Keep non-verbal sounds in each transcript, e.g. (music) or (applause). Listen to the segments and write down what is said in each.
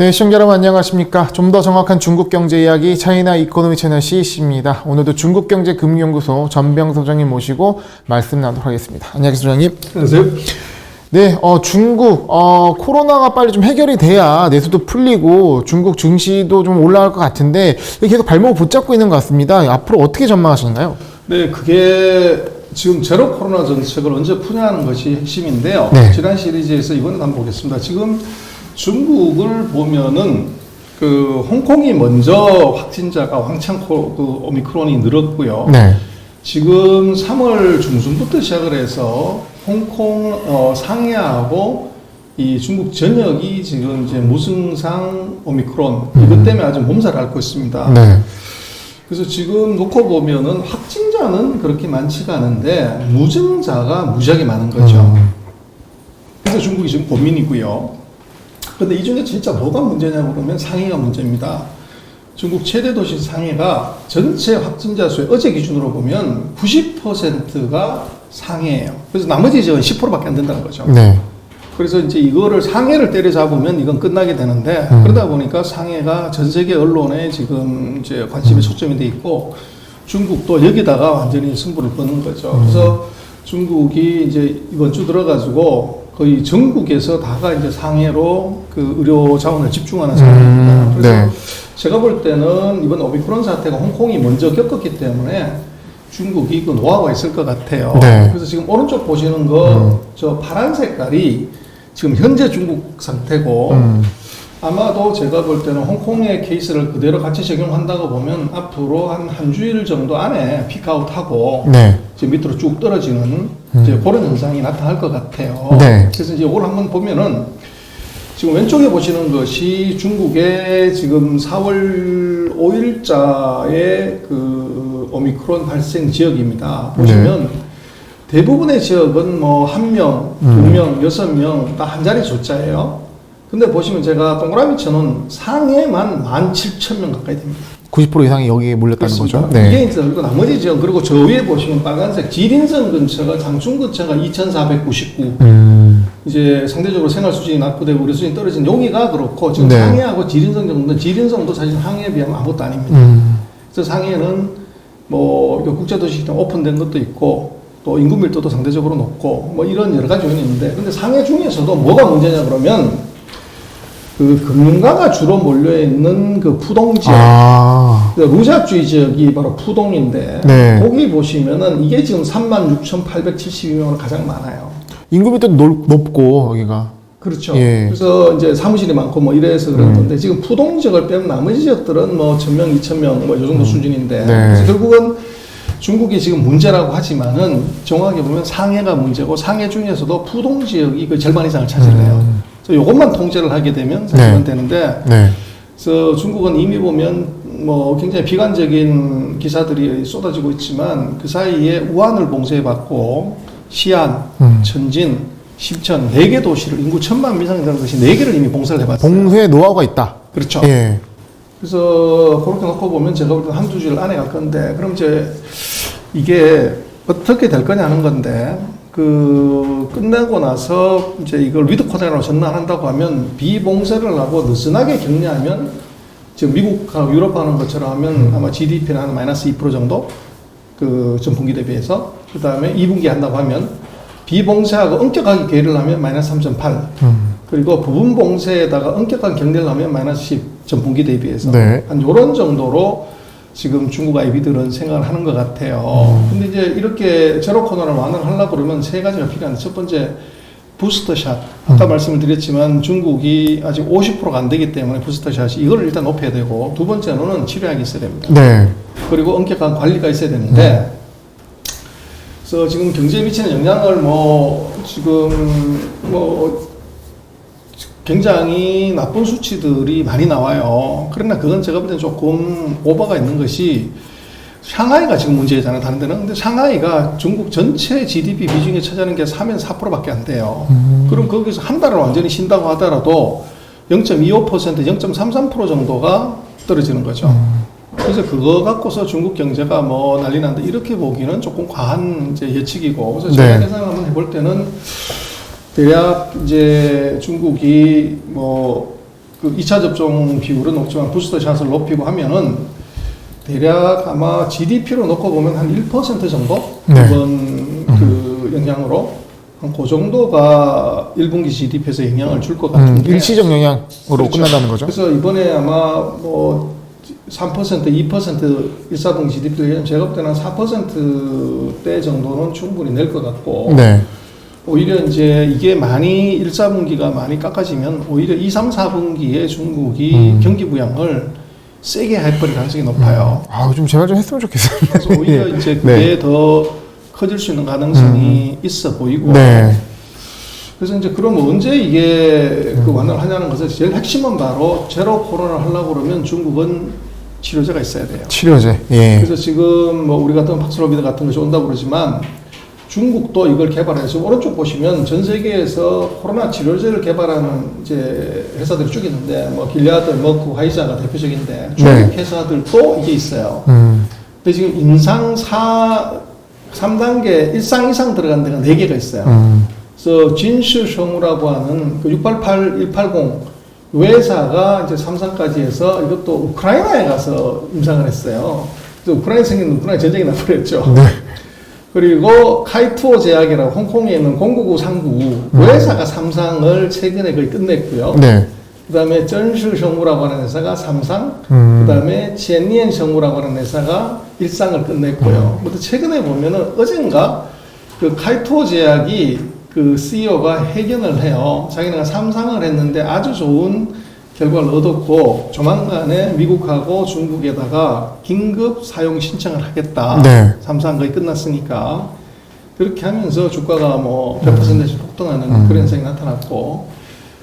네, 시청자 여러분 안녕하십니까. 좀 더 정확한 중국 경제 이야기 차이나 이코노미 채널 CEC입니다. 오늘도 중국 경제 금융연구소 전병 소장님 모시고 말씀 나누도록 하겠습니다. 안녕하세요, 소장님. 안녕하세요. 네, 어, 중국, 어, 코로나가 빨리 좀 해결이 돼야 내수도 풀리고 중국 증시도 좀 올라갈 것 같은데 계속 발목을 붙잡고 있는 것 같습니다. 앞으로 어떻게 전망하시나요? 네, 그게 지금 제로 코로나 정책을 언제 푸냐는 것이 핵심인데요. 네. 지난 시리즈에서 이번에 한번 보겠습니다. 지금 중국을 보면은 그 홍콩이 먼저 확진자가 왕창 코- 그 오미크론이 늘었고요. 네. 지금 3월 중순부터 시작을 해서 홍콩 어, 상해하고 이 중국 전역이 지금 이제 무증상 오미크론 이것 때문에 아주 몸살을 앓고 있습니다. 네. 그래서 지금 놓고 보면은 확진자는 그렇게 많지가 않은데 무증자가 무지하게 많은 거죠. 음. 그래서 중국이 지금 고민이고요. 근데 이 중에 진짜 뭐가 문제냐고 그러면 상해가 문제입니다. 중국 최대 도시 상해가 전체 확진자 수의 어제 기준으로 보면 90%가 상해예요. 그래서 나머지 지역은 10%밖에 안 된다는 거죠. 네. 그래서 이제 이거를 상해를 때려잡으면 이건 끝나게 되는데 음. 그러다 보니까 상해가 전 세계 언론에 지금 이제 관심이 초점이 돼 있고 중국도 여기다가 완전히 승부를 거는 거죠. 그래서 중국이 이제 이번 주 들어가지고 거의 전국에서 다가 이제 상해로 그 의료 자원을 집중하는 상황입니다. 음, 그래서 네. 제가 볼 때는 이번 오미크론 사태가 홍콩이 먼저 겪었기 때문에 중국이 그 노하우가 있을 것 같아요. 네. 그래서 지금 오른쪽 보시는 거저 파란 색깔이 지금 현재 중국 상태고 음. 아마도 제가 볼 때는 홍콩의 케이스를 그대로 같이 적용한다고 보면 앞으로 한 한 주일 정도 안에 피크아웃하고 네. 이제 밑으로 쭉 떨어지는 이제 그런 현상이 나타날 것 같아요. 네. 그래서 이제 이걸 한번 보면은 지금 왼쪽에 보시는 것이 중국의 지금 4월 5일자의 그 오미크론 발생 지역입니다. 보시면 대부분의 지역은 뭐 한 명, 두 음. 명, 여섯 명 다 한 자리 숫자예요. 근데 보시면 제가 동그라미 쳐놓은 상해만 17,000명 가까이 됩니다. 90% 이상이 여기에 몰렸다는 그렇습니다. 거죠. 네. 이게 이제 그리고 나머지 지역 그리고 저 위에 보시면 빨간색 지린성 근처가 장충 근처가 2,499 음. 이제 상대적으로 생활 수준이 낮고 되고 우리 수준이 떨어진 여기가 그렇고 지금 네. 상해하고 지린성 정도는 지린성도 사실 상해에 비하면 아무것도 아닙니다. 음. 그래서 상해는 뭐 국제도시 좀 오픈된 것도 있고 또 인구 밀도도 상대적으로 높고 뭐 이런 여러 가지 요인이 있는데 근데 상해 중에서도 뭐가 문제냐 그러면 그 금융가가 주로 몰려 있는 그 푸동 지역 아. 그 루자주의 지역이 바로 푸동인데 네. 거기 보시면은 이게 지금 36,872명으로 가장 많아요. 인구 밀도 높- 높고 여기가. 그렇죠. 예. 그래서 이제 사무실이 많고 뭐 이래서 그런 건데 지금 푸동 지역을 빼면 나머지 지역들은 뭐 1,000명, 2,000명 뭐이 정도 수준인데 네. 그래서 결국은 중국이 지금 문제라고 하지만은 정확하게 보면 상해가 문제고 상해 중에서도 푸동 지역이 그 절반 이상을 차지해요. 음. 그래서 이것만 통제를 하게 되면 사실은 네. 되는데 네. 그래서 중국은 이미 보면 뭐 굉장히 비관적인 기사들이 쏟아지고 있지만 그 사이에 우한을 봉쇄해봤고 시안, 음. 천진, 심천 네 개 도시를 인구 천만 미상이 되는 것이 네 개를 이미 봉쇄를 해봤어요. 봉쇄 노하우가 있다. 그렇죠. 예. 그래서 그렇게 놓고 보면 제가 볼 때 한두 주일 안에 갈 건데 그럼 이제 이게 어떻게 될 거냐 하는 건데 그 끝내고 나서 이제 이걸 위드 코로나로 전환한다고 하면 비봉쇄를 하고 느슨하게 격리하면 지금 미국하고 유럽 하는 것처럼 하면 아마 GDP는 한 마이너스 2% 정도 그 전분기 대비해서 그 다음에 2분기 한다고 하면 비봉쇄하고 엄격하게 계를 하면 마이너스 3.8 음. 그리고 부분 봉쇄에다가 엄격한 격리를 하면 마이너스 10 전분기 대비해서 네. 한 요런 정도로 지금 중국 아이비들은 생각을 하는 것 같아요. 근데 이제 이렇게 제로 코로나를 완화하려고 그러면 세 가지가 필요한데 첫 번째 부스터 샷. 아까 말씀을 드렸지만 중국이 아직 50%가 안 되기 때문에 부스터 샷이 이걸 일단 높여야 되고 두 번째로는 치료약이 있어야 됩니다. 네. 그리고 엄격한 관리가 있어야 되는데 그래서 지금 경제에 미치는 영향을 뭐 지금 뭐 굉장히 나쁜 수치들이 많이 나와요. 그러나 그건 제가 볼 때는 조금 오버가 있는 것이 샹하이가 지금 문제잖아요. 다른 데는. 근데 샹하이가 중국 전체 GDP 비중에 차지하는 게 3에서 4%밖에 안 돼요. 그럼 거기서 한 달을 완전히 쉰다고 하더라도 0.25%, 0.33% 정도가 떨어지는 거죠. 그래서 그거 갖고서 중국 경제가 뭐 난리 난다 이렇게 보기는 조금 과한 이제 예측이고 그래서 제가 네. 예상을 한번 해볼 때는 대략 이제 중국이 뭐 그 2차 접종 비율은 높지만 부스터 샷을 높이고 하면은 대략 아마 GDP로 놓고 보면 한 1% 정도 네. 이번 그 영향으로 한 그 정도가 1분기 GDP에서 영향을 줄것 음, 같은데 일시적 영향으로 그렇죠. 끝난다는 거죠. 그래서 이번에 아마 뭐 3%, 2% 1사분기 GDP를 제가 볼 때는 4%대 정도는 충분히 낼 것 같고 네. 오히려 이제 이게 많이 1, 4분기가 많이 깎아지면 오히려 2, 3, 4분기에 중국이 음. 경기 부양을 세게 해버릴 가능성이 높아요. 아, 좀 제발 좀 했으면 좋겠어요. 그래서 (laughs) 오히려 이제 그게 네. 더 커질 수 있는 가능성이 있어 보이고 네. 그래서 이제 그럼 언제 이게 그 완화를 하냐는 것은 제일 핵심은 바로 제로 코로나를 하려고 그러면 중국은 치료제가 있어야 돼요. 치료제. 예. 그래서 지금 뭐 우리 같은 박스로비드 같은 것이 온다고 그러지만 중국도 이걸 개발해서 오른쪽 보시면 전 세계에서 코로나 치료제를 개발하는 이제 회사들이 쭉 있는데 뭐 길리아드, 머크, 화이자가 대표적인데 중국 네. 회사들도 이게 있어요. 음. 근데 지금 임상 4, 3단계 일상 이상 들어간 데가 4개가 있어요. 음. 그래서 진슈성우라고 하는 그 688, 180 회사가 이제 삼성까지 해서 이것도 우크라이나에 가서 임상을 했어요. 우크라이나 생긴 우크라이나 전쟁이 나버렸죠. 네. 그리고 카이투어 제약이라고 홍콩에 있는 공구구 상구 그 회사가 삼상을 최근에 거의 끝냈고요. 네. 그다음에 전슈성우라고 하는 회사가 삼상, 음. 그다음에 제니엔 성우라고 하는 회사가 일상을 끝냈고요. 근데 최근에 보면은 어젠가 그 카이토 제약이 그 CEO가 해견을 해요. 자기네가 삼상을 했는데 아주 좋은 결과를 얻었고 조만간에 미국하고 중국에다가 긴급 사용 신청을 하겠다. 네. 삼상 거의 끝났으니까 그렇게 하면서 주가가 뭐 100%씩 폭등하는 음. 그런 현상이 나타났고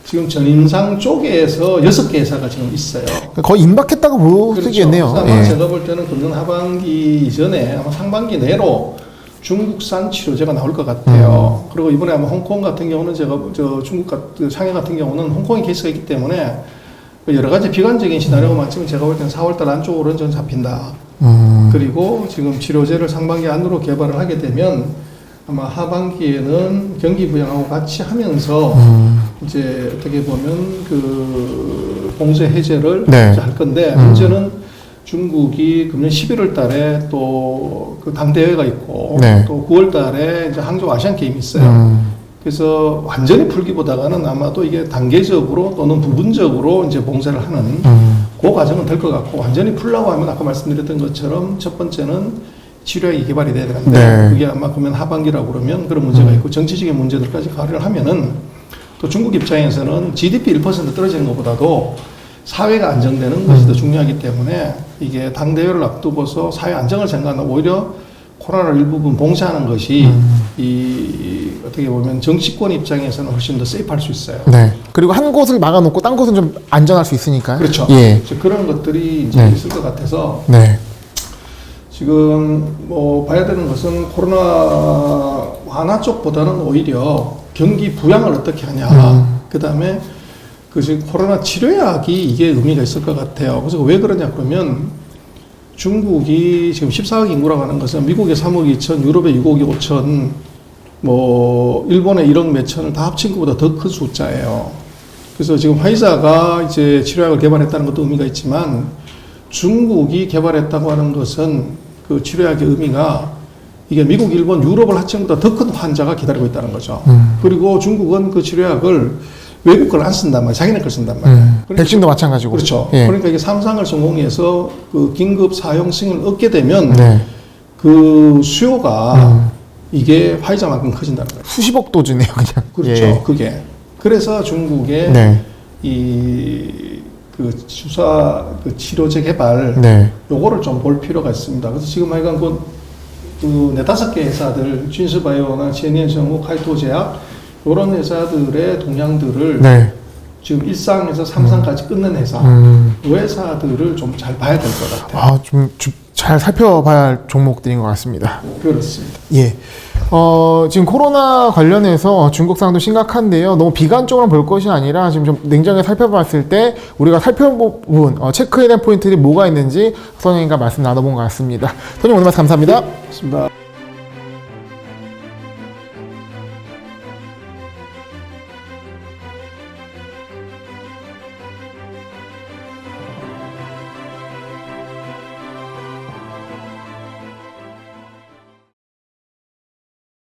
지금 전임상 쪽에서 여섯 개 회사가 지금 있어요. 거의 임박했다고 보시겠네요. 아마 예. 제가 볼 때는 금년 하반기 전에 아마 상반기 내로 중국산 치료제가 나올 것 같아요. 음. 그리고 이번에 아마 홍콩 같은 경우는 제가 저 중국 같, 그 상해 같은 경우는 홍콩에 케이스가 있기 때문에 여러 가지 비관적인 시나리오가 많지만 제가 볼 때는 4월달 안쪽으로는 전 잡힌다. 음. 그리고 지금 치료제를 상반기 안으로 개발을 하게 되면 아마 하반기에는 경기 부양하고 같이 하면서 음. 이제 어떻게 보면 그 봉쇄 해제를 네. 할 건데 음. 문제는 중국이 금년 11월 달에 또 그 당대회가 있고 네. 또 9월 달에 이제 항저우 아시안 게임이 있어요. 음. 그래서 완전히 풀기보다는 아마도 이게 단계적으로 또는 부분적으로 이제 봉쇄를 하는 음. 그 과정은 될 것 같고 완전히 풀라고 하면 아까 말씀드렸던 것처럼 첫 번째는 치료약이 개발이 돼야 되는데 네. 그게 아마 그러면 하반기라고 그러면 그런 문제가 있고 정치적인 문제들까지 가려를 하면은 또 중국 입장에서는 GDP 1% 떨어지는 것보다도 사회가 안정되는 것이 더 중요하기 때문에 이게 당대회를 앞두고서 사회 안정을 생각하는 오히려 코로나를 일부분 봉쇄하는 것이 이 어떻게 보면 정치권 입장에서는 훨씬 더 세이프할 수 있어요. 네. 그리고 한 곳을 막아놓고 딴 곳은 좀 안전할 수 있으니까. 그렇죠. 예. 그런 것들이 이제 네. 있을 것 같아서 네. 지금 뭐 봐야 되는 것은 코로나 완화 쪽보다는 오히려 경기 부양을 어떻게 하냐. 음. 그 다음에 그 지금 코로나 치료약이 이게 의미가 있을 것 같아요. 그래서 왜 그러냐 그러면 중국이 지금 14억 인구라고 하는 것은 미국의 3억 2천, 유럽의 6억 5천, 뭐 일본의 1억 몇천을 다 합친 것보다 더 큰 숫자예요. 그래서 지금 화이자가 이제 치료약을 개발했다는 것도 의미가 있지만 중국이 개발했다고 하는 것은 그 치료약의 의미가 이게 미국, 일본, 유럽을 합친 것보다 더 큰 환자가 기다리고 있다는 거죠. 음. 그리고 중국은 그 치료약을 외국 걸 안 쓴단 말이에요. 자기네 걸 쓴단 말이에요. 음. 그러니까 백신도 마찬가지고. 그렇죠. 예. 그러니까 이게 삼상을 성공해서 그 긴급 사용 승인을 얻게 되면 네. 그 수요가 음. 이게 화이자만큼 커진다는 거예요. 수십억 도주네요, 그냥. 그렇죠. 예. 그게. 그래서 중국의 네. 이그 주사 그 치료제 개발 네. 요거를 좀 볼 필요가 있습니다. 그래서 지금 하여간 그, 그 네다섯 개 회사들 진스바이오나 제니엔성우 카이토 제약 요런 회사들의 동향들을 네. 지금 일상에서 삼상까지 끝낸 회사 음. 그 회사들을 좀 잘 봐야 될 것 같아요. 아, 좀잘 살펴봐야 할 종목들인 것 같습니다. 그렇습니다. 예. 어, 지금 코로나 관련해서 중국 상도 심각한데요. 너무 비관적으로 볼 것이 아니라 지금 좀 냉정하게 살펴봤을 때 우리가 살펴본 어, 체크해야 될 포인트들이 뭐가 있는지 선생님과 말씀 나눠본 것 같습니다. 선생님 오늘 말씀 감사합니다. 그렇습니다.